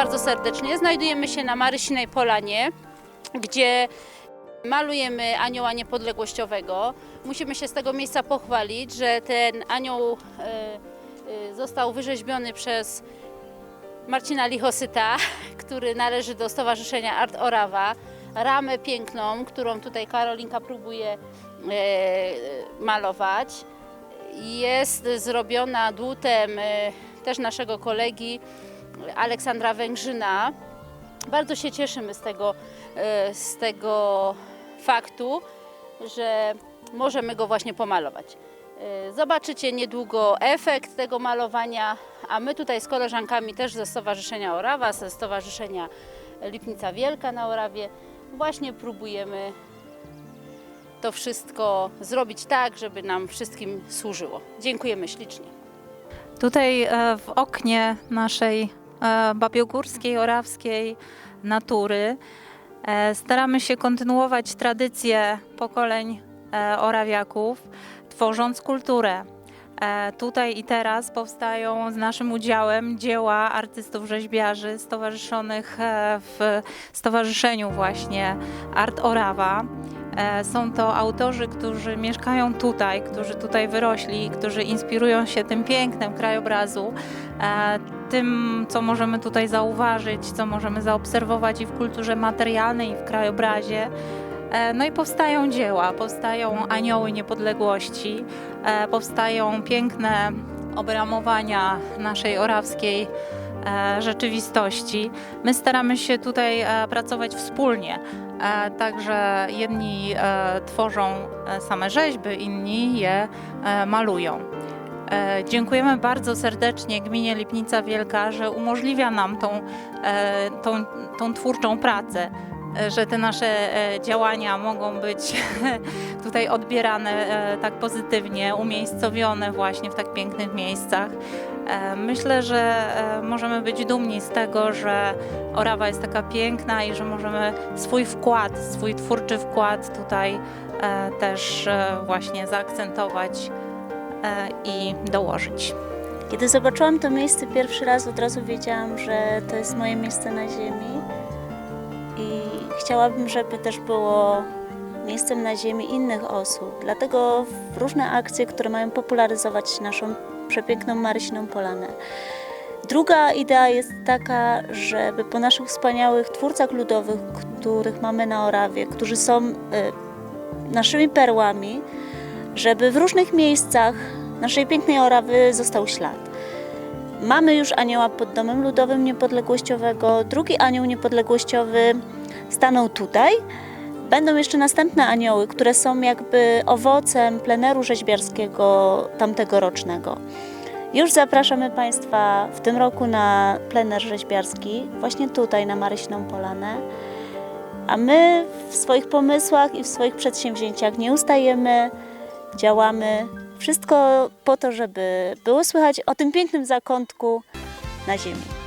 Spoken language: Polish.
bardzo serdecznie. Znajdujemy się na Marysinej Polanie, gdzie malujemy anioła niepodległościowego. Musimy się z tego miejsca pochwalić, że ten anioł e, e, został wyrzeźbiony przez Marcina Lichosyta, który należy do Stowarzyszenia Art Orawa. Ramę piękną, którą tutaj Karolinka próbuje e, malować, jest zrobiona dłutem też naszego kolegi Aleksandra Węgrzyna. Bardzo się cieszymy z tego, e, z tego faktu, że możemy go właśnie pomalować. E, Zobaczycie niedługo efekt tego malowania, a my tutaj z koleżankami też ze Stowarzyszenia Orawa, ze Stowarzyszenia Lipnica Wielka na Orawie właśnie próbujemy to wszystko zrobić tak, żeby nam wszystkim służyło. Dziękujemy ślicznie. Tutaj e, w oknie naszej babiogórskiej, orawskiej natury e, staramy się kontynuować tradycję pokoleń e, orawiaków, tworząc kulturę. E, Tutaj i teraz powstają z naszym udziałem dzieła artystów rzeźbiarzy stowarzyszonych e, w stowarzyszeniu właśnie Art Orawa. E, Są to autorzy, którzy mieszkają tutaj, którzy tutaj wyrośli, którzy inspirują się tym pięknem krajobrazu, e, tym, co możemy tutaj zauważyć, co możemy zaobserwować i w kulturze materialnej, i w krajobrazie. E, No i powstają dzieła, powstają anioły niepodległości, e, powstają piękne obramowania naszej orawskiej e, rzeczywistości. My staramy się tutaj pracować wspólnie. Także jedni tworzą same rzeźby, inni je malują. E, Dziękujemy bardzo serdecznie Gminie Lipnica Wielka, że umożliwia nam tą, e, tą, tą twórczą pracę, e, że te nasze działania mogą być tutaj odbierane tak pozytywnie, umiejscowione właśnie w tak pięknych miejscach. Myślę, że możemy być dumni z tego, że Orawa jest taka piękna i że możemy swój wkład, swój twórczy wkład tutaj też właśnie zaakcentować i dołożyć. Kiedy zobaczyłam to miejsce pierwszy raz, od razu wiedziałam, że to jest moje miejsce na ziemi i chciałabym, żeby też było miejscem na ziemi innych osób. Dlatego różne akcje, które mają popularyzować naszą przepiękną Marysiną Polanę. Druga idea jest taka, żeby po naszych wspaniałych twórcach ludowych, których mamy na Orawie, którzy są y, naszymi perłami, żeby w różnych miejscach naszej pięknej Orawy został ślad. Mamy już anioła pod Domem Ludowym Niepodległościowego, drugi anioł niepodległościowy stanął tutaj. Będą jeszcze następne anioły, które są jakby owocem pleneru rzeźbiarskiego tamtegorocznego. Już zapraszamy Państwa w tym roku na plener rzeźbiarski, właśnie tutaj na Maryśną Polanę. A my w swoich pomysłach i w swoich przedsięwzięciach nie ustajemy, działamy. Wszystko po to, żeby było słychać o tym pięknym zakątku na ziemi.